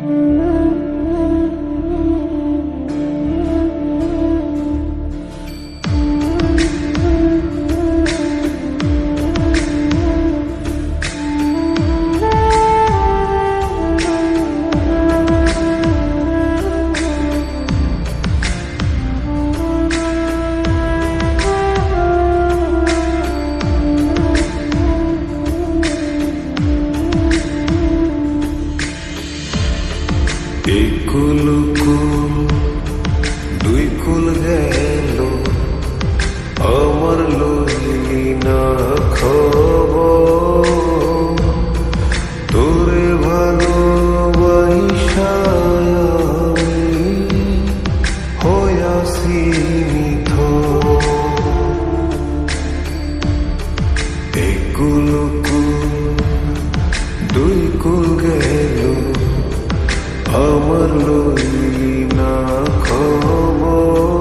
Mm-hmm. গেল আমার লইলি না খবর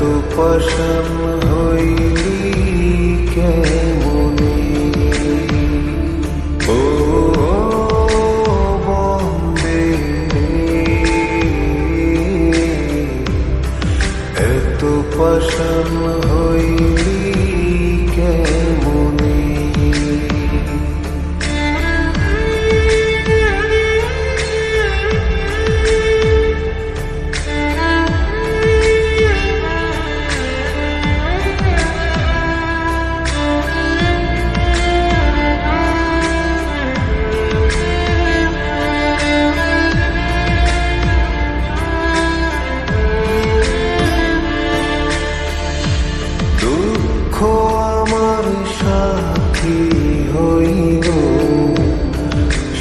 এত হইলি হইলি কেমনে? ও বন্দে এত পশম হইলি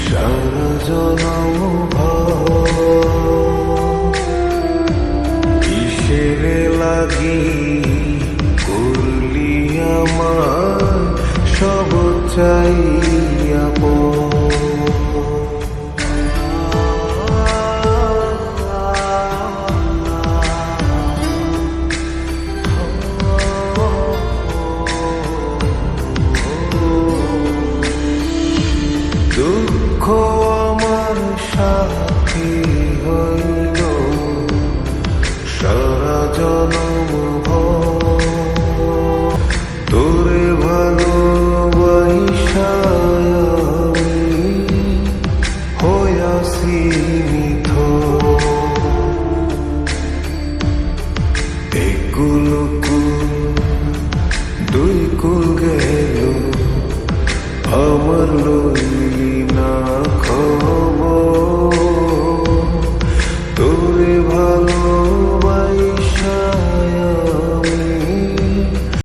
সারা জনম কিসের লাগি করলি আমার সব চাইয়া দুঃখ জনম ভর।